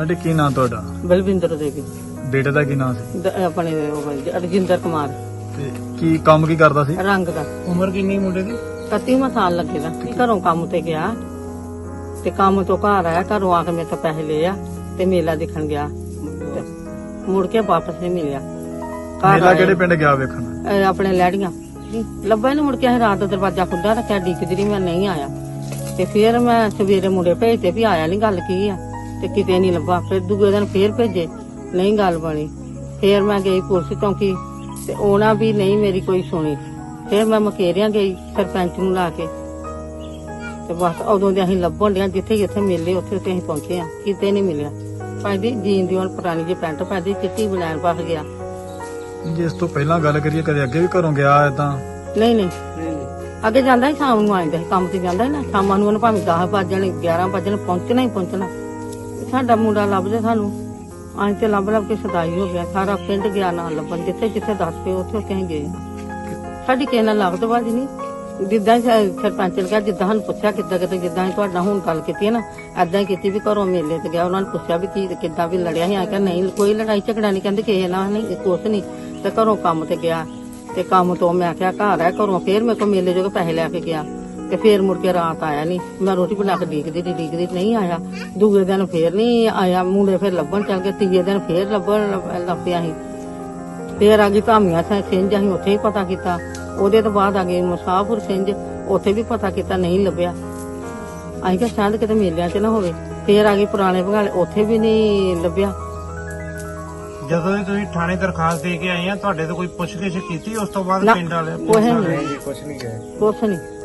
Aunty ਕੀ ਨਾਂ ਤੁਹਾਡਾ? ਬਲਵਿੰਦਰ ਦੇਵੀ ਬੇਟੇ ਦਾ ਕੀ ਨਾਂ ਸੀ? ਦ- ਆਪਣੇ ਉਹ ਰਜਿੰਦਰ ਕੁਮਾਰ। ਤੇ ਕੀ ਕੰਮ ਕੀ ਕਰਦਾ ਸੀ? ਰੰਗ ਦਾ। ਉਮਰ ਕਿੰਨੀ ਮੁੰਡੇ ਦੀ? 31 ਸਾਲ ਲੱਗੇਗਾ ਘਰੋਂ ਕੰਮ ਤੇ ਗਿਆ। ਤੇ ਕੰਮ ਤੋਂ ਘਰ ਆਇਆ ਘਰੋਂ ਆ ਕੇ ਮੇਰੇ ਤੋਂ ਪੈਸੇ ਲਏ ਆ ਤੇ ਮੇਲਾ ਦੇਖਣ ਗਿਆ। ਤੇ ਮੁੜ ਕੇ ਵਾਪਸ ਨਹੀਂ ਮਿਲਿਆ। ਘਰ ਮੇਲਾ ਆਇਆ। ਕਿਹੜੇ ਪਿੰਡ ਗਿਆ ਵੇਖਣ? ਆਪਣੇ ਲੈੜੀਆਂ ਲੱਭਾ ਨੂੰ ਮੁੜ ਕੇ ਅਸੀਂ ਰਾਤ ਦਾ ਦਰਵਾਜ਼ਾ ਖੁੱਲ੍ਹਾ ਰੱਖਿਆ ਡੀਕਦੀ ਰਹੀ ਮੈਂ ਨਹੀਂ ਆਇਆ। ਤੇ ਫਿਰ ਮੈਂ ਸਵੇਰੇ ਮੁੰਡੇ ਭੇਜਤੇ ਵੀ ਆਇਆ ਨਹੀਂ ਗੱਲ ਕੀ ਆ? ਤੇ ਕਿਤੇ ਨਹੀਂ ਲੱਭਾ। ਫਿਰ ਦੂਜੇ ਦਿਨ ਫੇਰ ਭੇਜੇ ਨਹੀਂ ਗੱਲ ਬਣੀ। ਫਿਰ ਮੈਂ ਗਈ ਪੁਲਿਸ ਚੌਂਕੀ ਤੇ ਉਹਨਾਂ ਵੀ ਨਹੀਂ ਮੇਰੀ ਕੋਈ ਸੁਣੀ। ਫਿਰ ਮੈਂ ਮਕੇਰੀਆਂ ਗਈ ਸਰਪੰਚ ਨੂੰ ਲਾ ਕੇ। ਤੇ ਬਸ ਉਦੋਂ ਦੇ ਅਸੀਂ ਲੱਭਣ ਡਿਆ ਜਿੱਥੇ ਜਿੱਥੇ ਮਿਲੇ ਉੱਥੇ ਉੱਥੇ ਅਸੀਂ ਪਹੁੰਚੇ ਆ ਕਿਤੇ ਨਹੀਂ ਮਿਲਿਆ। ਭਾਂਦੀ ਜੀਨ ਦੀ ਹੁਣ ਪੁਰਾਣੀ ਜਿਹੀ ਪੈਂਟ ਪਾਦੀ ਚਿੱਟੀ ਬਨੈਣ ਪਾ ਗਿਆ। ਜੇ ਇਸ ਤੋਂ ਪਹਿਲਾਂ ਗੱਲ ਕਰੀਏ ਕਦੇ ਅੱਗੇ ਵੀ ਘਰੋਂ ਗਿਆ ਤਾਂ ਨਹੀਂ ਨਹੀਂ। ਅੱਗੇ ਜਾਂਦਾ ਸ਼ਾਮ ਨੂੰ ਆਉਂਦਾ ਸੀ ਕੰਮ ਤੇ ਜਾਂਦਾ ਸੀ ਨਾ। ਸ਼ਾਮਾਂ ਨੂੰ ਉਹਨੇ ਭਾਵੇਂ 10 ਵਜਣ 11 ਵਜਣ ਪਹੁੰਚਣਾ ਹੀ ਪਹੁੰਚਣਾ। ਸਾਡਾ ਮੁੰਡਾ ਲੱਭ ਜਾ ਸਾਨੂੰ। ਅਸੀਂ ਤੇ ਲੱਭ ਲੱਭ ਕੇ ਸਦਾਈ ਹੋ ਗਿਆ। ਸਾਰਾ ਪਿੰਡ ਗਿਆ ਨਾ ਲੱਭਣ। ਜਿੱਥੇ ਜਿੱਥੇ ਦੱਸ ਪਏ, ਉੱਥੇ ਉੱਥੇ ਅਸੀਂ ਗਏ ਸਾਡੀ ਕਿਸੇ ਨਾਲ ਲੱਭਤ ਬਾਜੀ ਨਹੀਂ। ਜਿੱਦਾਂ ਹੀ ਸ- ਸਰਪੰਚ ਨੇ ਕਿਹਾ, ਜਿੱਦਾਂ ਸਾਨੂੰ ਪੁੱਛਿਆ ਕਿੱਦਾਂ ਕਿਤੇ ਜਿੱਦਾਂ ਹੀ ਤੁਹਾਡਾ ਹੁਣ ਗੱਲ ਕੀਤੀ ਹੈ ਨਾ ਐਦਾਂ ਹੀ ਕੀਤੀ ਵੀ ਘਰੋਂ ਮੇਲੇ ਤੇ ਗਿਆ। ਉਹਨਾਂ ਨੇ ਪੁੱਛਿਆ ਵੀ ਕੀ ਕਿੱਦਾਂ ਵੀ ਲੜਿਆ ਸੀ। ਆ ਕਿ ਨਹੀਂ, ਕੋਈ ਲੜਾਈ ਝਗੜਾ ਨਹੀਂ। ਕਹਿੰਦੇ ਕਿਸੇ ਨਾਲ ਨਹੀਂ, ਕੁਛ ਨਹੀਂ। ਤੇ ਘਰੋਂ ਕੰਮ ਤੇ ਗਿਆ। ਤੇ ਕੰਮ ਤੋਂ ਮੈਂ ਕਿਹਾ ਘਰ ਹੈ ਘਰੋਂ। ਫੇਰ ਮੇਰੇ ਕੋਲ ਮੇਲੇ ਜੋ ਪੈਸੇ ਲੈ ਕੇ ਗਿਆ। ਤੇ ਫੇਰ ਮੁੜ ਕੇ ਰਾਤ ਆਇਆ ਨਹੀਂ ਮੈਂ ਰੋਟੀ ਬਣਾ ਕੇ ਡੀਕਦੀ ਦੀ ਡੀਕਦੀ ਨਹੀਂ ਆਇਆ। ਦੂਜੇ ਦਿਨ ਫੇਰ ਨਹੀਂ ਆਇਆ ਮੁੰਡੇ ਫੇਰ ਲੱਭਣ ਚੱਲ ਗਏ ਤੀਜੇ ਦਿਨ ਫੇਰ ਲੱਭਣ ਲੱਭ- ਲੱਭਿਆ ਸੀ। ਫੇਰ ਆ ਗਈ ਧਾਮੀਆਂ ਸਿੰਘ ਸਿੰਘ ਅਸੀਂ ਉੱਥੇ ਹੀ ਪਤਾ ਕੀਤਾ। ਉਹਦੇ ਤੋਂ ਬਾਅਦ ਆ ਗਏ ਮੁਸਾਫਰ ਸਿੰਘ ਉੱਥੇ ਵੀ ਪਤਾ ਕੀਤਾ ਨਹੀਂ ਲੱਭਿਆ। ਅਸੀਂ ਕਿਹਾ ਸ਼ਾਇਦ ਕਿਤੇ ਮੇਲਿਆਂ 'ਚ ਨਾ ਹੋਵੇ। ਫੇਰ ਆ ਗਈ ਪੁਰਾਣੇ ਭਗਾਲੇ ਉੱਥੇ ਵੀ ਨਹੀਂ ਲੱਭਿਆ। ਜਦੋਂ ਦੀ ਤੁਸੀਂ ਥਾਣੇ ਦਰਖਾਸਤ ਦੇ ਕੇ ਆਏ ਆ ਤੁਹਾਡੇ ਤੋਂ ਕੋਈ ਪੁੱਛਗਿੱਛ ਕੀਤੀ ਉਸ ਤੋਂ ਬਾਅਦ ਪਿੰਡ ਵਾਲੇ ਕੁਛ ਨਹੀਂ। ਕੁਝ ਨਹੀਂ ਗਏ ਕੁਛ ਨਹੀਂ।